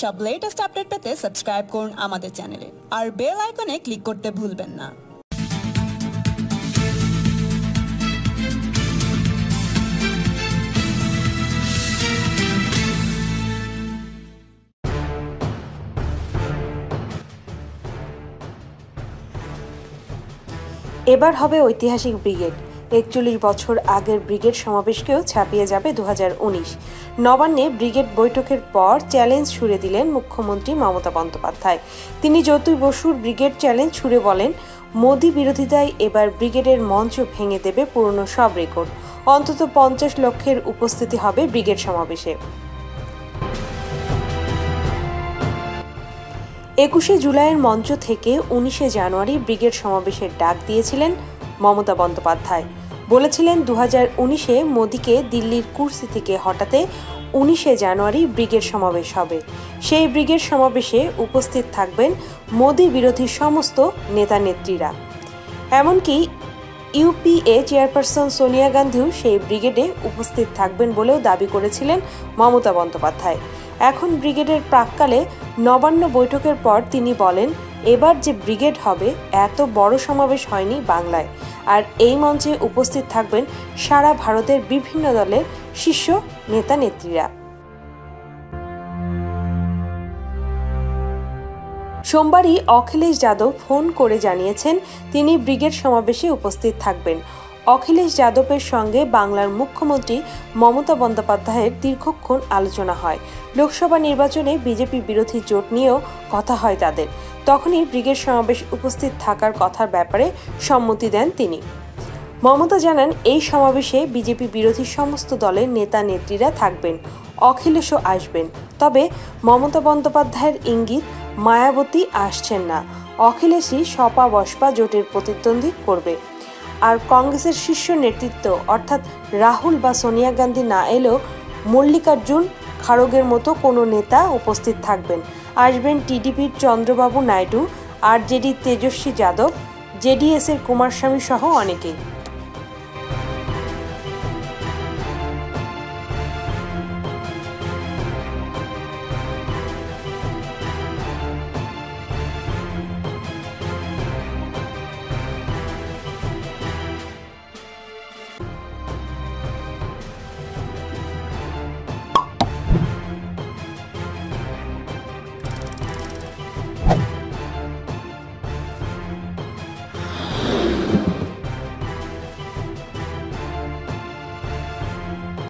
সব latest update পেতে subscribe করুন আমাদের চ্যানেলে আর বেল আইকনে ক্লিক করতে ভুলবেন না। এবার হবে ঐতিহাসিক ব্রিগেড। একচল্লিশ বছর আগের ব্রিগেড সমাবেশকেও ছাপিয়ে যাবে দু হাজার উনিশ। নবান্নে ব্রিগেড বৈঠকের পর চ্যালেঞ্জ ছুড়ে দিলেন মুখ্যমন্ত্রী মমতা বন্দ্যোপাধ্যায়। তিনি যতুই বসুর ব্রিগেড চ্যালেঞ্জ ছুড়ে বলেন, মোদি বিরোধিতায় এবার ব্রিগেডের মঞ্চ ভেঙে দেবে পুরনো সব রেকর্ড। অন্তত পঞ্চাশ লক্ষের উপস্থিতি হবে ব্রিগেড সমাবেশে। একুশে জুলাইয়ের মঞ্চ থেকে উনিশে জানুয়ারি ব্রিগেড সমাবেশের ডাক দিয়েছিলেন মমতা বন্দ্যোপাধ্যায়। বলেছিলেন দু হাজার উনিশে মোদীকে দিল্লির কুর্সি থেকে হটাতে উনিশে জানুয়ারি ব্রিগেড সমাবেশ হবে। সেই ব্রিগেড সমাবেশে উপস্থিত থাকবেন মোদী বিরোধী সমস্ত নেতা নেত্রীরা। এমনকি ইউপিএ চেয়ারপারসন সোনিয়া গান্ধীও সেই ব্রিগেডে উপস্থিত থাকবেন বলেও দাবি করেছিলেন মমতা বন্দ্যোপাধ্যায়। এখন ব্রিগেডের প্রাককালে নবান্ন বৈঠকের পর তিনি বলেন এবার যে ব্রিগেড হবে, এত বড় সমাবেশ হয়নি বাংলায়। আর এই মঞ্চে উপস্থিত থাকবেন সারা ভারতের বিভিন্ন দলের শীর্ষ নেতা নেত্রীরা। সোমবারই অখিলেশ যাদব ফোন করে জানিয়েছেন তিনি ব্রিগেড সমাবেশে উপস্থিত থাকবেন। অখিলেশ যাদবের সঙ্গে বাংলার মুখ্যমন্ত্রী মমতা বন্দ্যোপাধ্যায়ের দীর্ঘক্ষণ আলোচনা হয়। লোকসভা নির্বাচনে বিজেপি বিরোধী জোট নিয়েও কথা হয় তাদের। তখনই ব্রিগেড সমাবেশ উপস্থিত থাকার কথার ব্যাপারে সম্মতি দেন তিনি। মমতা জানান, এই সমাবেশে বিজেপি বিরোধী সমস্ত দলের নেতা নেত্রীরা থাকবেন, অখিলেশও আসবেন। তবে মমতা বন্দ্যোপাধ্যায়ের ইঙ্গিত, মায়াবতী আসছেন না। অখিলেশই সপা বসপা জোটের প্রতিদ্বন্দ্বী করবে। আর কংগ্রেসের শীর্ষ নেতৃত্ব, অর্থাৎ রাহুল বা সোনিয়া গান্ধী না এলেও মল্লিকার্জুন খাড়গের মতো কোনো নেতা উপস্থিত থাকবেন। আসবেন টিডিপির চন্দ্রবাবু নাইডু আর জেডির তেজস্বী যাদব জেডিএসের কুমারস্বামী সহ অনেকেই।